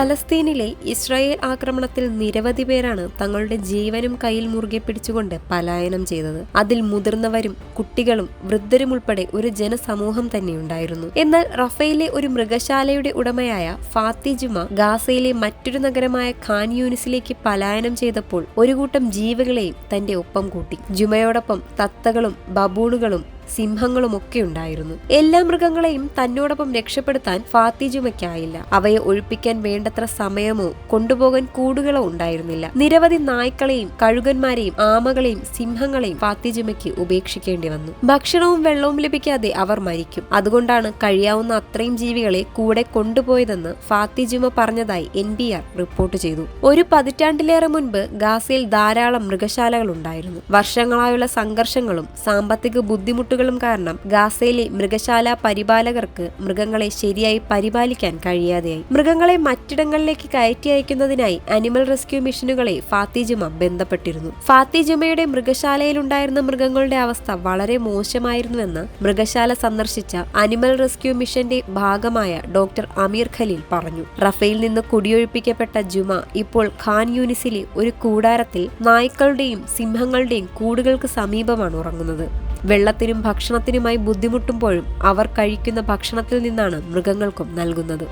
ഫലസ്തീനിലെ ഇസ്രായേൽ ആക്രമണത്തിൽ നിരവധി പേരാണ് തങ്ങളുടെ ജീവനും കയ്യിൽ മുറുകെ പിടിച്ചുകൊണ്ട് പലായനം ചെയ്തത്. അതിൽ മുതിർന്നവരും കുട്ടികളും വൃദ്ധരും ഉൾപ്പെടെ ഒരു ജനസമൂഹം തന്നെയുണ്ടായിരുന്നു. എന്നാൽ റഫേലിലെ ഒരു മൃഗശാലയുടെ ഉടമയായ ഫാത്തി ജുമ ഗാസയിലെ മറ്റൊരു നഗരമായ ഖാൻ യൂനിസിലേക്ക് പലായനം ചെയ്തപ്പോൾ ഒരു കൂട്ടം ജീവികളെയും തന്റെ ഒപ്പം കൂട്ടി. ജുമയോടൊപ്പം തത്തകളും ബബൂണുകളും സിംഹങ്ങളും ഒക്കെ ഉണ്ടായിരുന്നു എല്ലാ മൃഗങ്ങളെയും തന്നോടൊപ്പം രക്ഷപ്പെടുത്താൻ ഫാത്തിജുമയ്ക്കായില്ല. അവയെ ഒഴിപ്പിക്കാൻ വേണ്ടത്ര സമയമോ കൊണ്ടുപോകാൻ കൂടുകളോ ഉണ്ടായിരുന്നില്ല. നിരവധി നായ്ക്കളെയും കഴുകന്മാരെയും ആമകളെയും സിംഹങ്ങളെയും ഫാത്തിജുമയ്ക്ക് ഉപേക്ഷിക്കേണ്ടി വന്നു. ഭക്ഷണവും വെള്ളവും ലഭിക്കാതെ അവർ മരിക്കും. അതുകൊണ്ടാണ് കഴിയാവുന്ന അത്രയും ജീവികളെ കൂടെ കൊണ്ടുപോയതെന്ന് ഫാത്തിജുമ പറഞ്ഞതായി എൻ ബി ആർ റിപ്പോർട്ട് ചെയ്തു. ഒരു പതിറ്റാണ്ടിലേറെ മുൻപ് ഗാസയിൽ ധാരാളം മൃഗശാലകൾ ഉണ്ടായിരുന്നു വർഷങ്ങളായുള്ള സംഘർഷങ്ങളും സാമ്പത്തിക ബുദ്ധിമുട്ടുകളും കാരണം ഗാസയിലെ മൃഗശാല പരിപാലകർക്ക് മൃഗങ്ങളെ ശരിയായി പരിപാലിക്കാൻ കഴിയാതെയായി. മൃഗങ്ങളെ മറ്റിടങ്ങളിലേക്ക് കയറ്റി അയക്കുന്നതിനായി അനിമൽ റെസ്ക്യൂ മിഷനുകളെ ഫാത്തിജുമ ബന്ധപ്പെട്ടിരുന്നു. ഫാത്തിജുമയുടെ മൃഗശാലയിലുണ്ടായിരുന്ന മൃഗങ്ങളുടെ അവസ്ഥ വളരെ മോശമായിരുന്നുവെന്ന് മൃഗശാല സന്ദർശിച്ച അനിമൽ റെസ്ക്യൂ മിഷന്റെ ഭാഗമായ ഡോക്ടർ അമീർ ഖലീൽ പറഞ്ഞു. റഫേൽ നിന്ന് കുടിയൊഴിപ്പിക്കപ്പെട്ട ജുമ ഇപ്പോൾ ഖാൻ യൂണിസിലെ ഒരു കൂടാരത്തിൽ നായ്ക്കളുടെയും സിംഹങ്ങളുടെയും കൂടുകൾക്ക് സമീപമാണ് ഉറങ്ങുന്നത്. വെള്ളത്തിനും ഭക്ഷണത്തിനുമായി ബുദ്ധിമുട്ടുമ്പോഴും അവർ കഴിക്കുന്ന ഭക്ഷണത്തിൽ നിന്നാണ് മൃഗങ്ങൾക്കും നൽകുന്നത്.